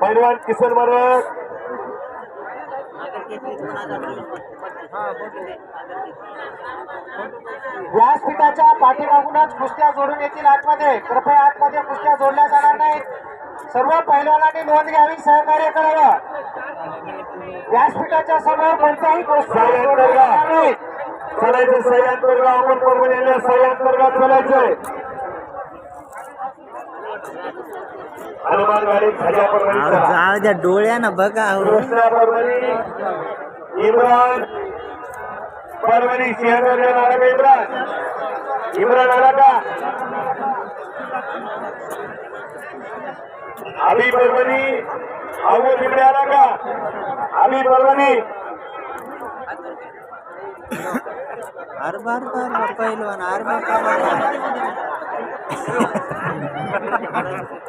पैलवान किसन मरक। व्यासपीठाच्या पाठीमागूनच कुस्त्या जोडून येतील आतमध्ये. कृपया आतमध्ये कुस्त्या जोडल्या जाणार नाहीत. सर्व पैलवानांनी नोंद घ्यावी सहकार्य करावं. व्यासपीठाच्या समोर कोणत्याही गोष्टी. चालायचं वर्ग अमोल परभणी वर्गात चालायचंय. जाऊ द्या डोळ्यानं बघा परभणी इम्रान. परभणी सिंहगड नाला का इम्रान. इम्रान आला का? आम्ही परभणी. अहो तिकडे आला का? आम्ही परभणी. अरे बार बार बार पहिलवान अरे बार.